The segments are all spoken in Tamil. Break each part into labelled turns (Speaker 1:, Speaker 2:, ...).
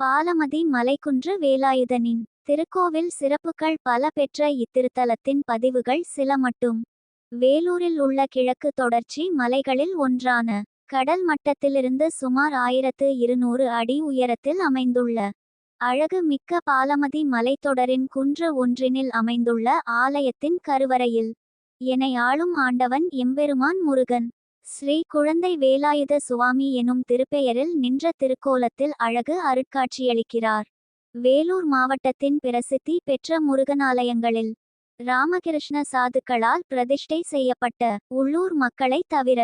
Speaker 1: பாலமதி மலைக்குன்று வேலாயுதனின் திருக்கோவில் சிறப்புகள் பல பெற்ற இத்திருத்தலத்தின் பதிவுகள் சில மட்டும். வேலூரில் உள்ள கிழக்கு தொடர்ச்சி மலைகளில் ஒன்றான கடல் மட்டத்திலிருந்து சுமார் ஆயிரத்து இருநூறு அடி உயரத்தில் அமைந்துள்ள அழகு மிக்க பாலமதி மலைத்தொடரின் குன்று ஒன்றினில் அமைந்துள்ள ஆலயத்தின் கருவறையில். என ஆளும் ஆண்டவன் எம்பெருமான் முருகன். ஸ்ரீ குழந்தை வேலாயுத சுவாமி எனும் திருப்பெயரில் நின்ற திருக்கோலத்தில் அழகு அருட்காட்சியளிக்கிறார். வேலூர் மாவட்டத்தின் பிரசித்தி பெற்ற முருகனாலயங்களில் ராமகிருஷ்ண சாதுக்களால் பிரதிஷ்டை செய்யப்பட்ட உள்ளூர் மக்களை தவிர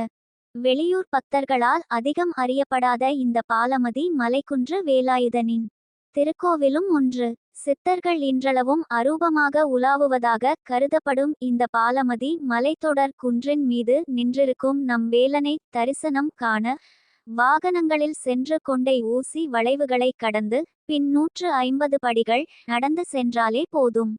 Speaker 1: வெளியூர் பக்தர்களால் அதிகம் அறியப்படாத இந்த பாலமதி மலைக்குன்று வேலாயுதனின் திருக்கோவிலும் ஒன்று. சித்தர்கள் இன்றளவும் அரூபமாக உலாவுவதாக கருதப்படும் இந்த பாலமதி மலைத்தொடர் குன்றின் மீது நின்றிருக்கும் நம் வேலனை தரிசனம் காண வாகனங்களில் சென்று கொண்டே ஊசி வளைவுகளை கடந்து பின் நூற்று ஐம்பது படிகள் நடந்து சென்றாலே போதும்.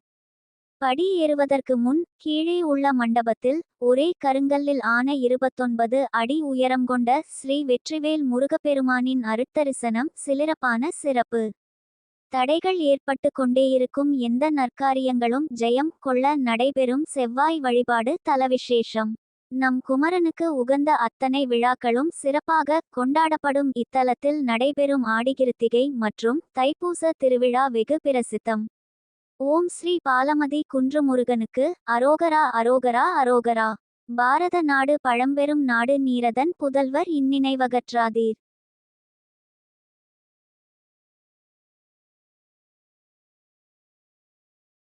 Speaker 1: படி ஏறுவதற்கு முன் கீழே உள்ள மண்டபத்தில் ஒரே கருங்கல்லில் ஆன இருபத்தொன்பது அடி உயரம் கொண்ட ஸ்ரீ வெற்றிவேல் முருகப்பெருமானின் அருத்தரிசனம் சிலிரப்பான சிறப்பு. தடைகள் ஏற்பட்டு கொண்டேயிருக்கும் எந்த நற்காரியங்களும் ஜெயம் கொள்ள நடைபெறும் செவ்வாய் வழிபாடு தலவிசேஷம். நம் குமரனுக்கு உகந்த அத்தனை விழாக்களும் சிறப்பாக கொண்டாடப்படும் இத்தலத்தில் நடைபெறும் ஆடிகிருத்திகை மற்றும் தைப்பூச திருவிழா வெகு பிரசித்தம். ஓம் ஸ்ரீ பாலமதி குன்று முருகனுக்கு அரோகரா அரோகரா அரோகரா. பாரத நாடு பழம்பெரும் நாடு நீரதன் புதல்வர் இந்நினைவகற்றாதீர்.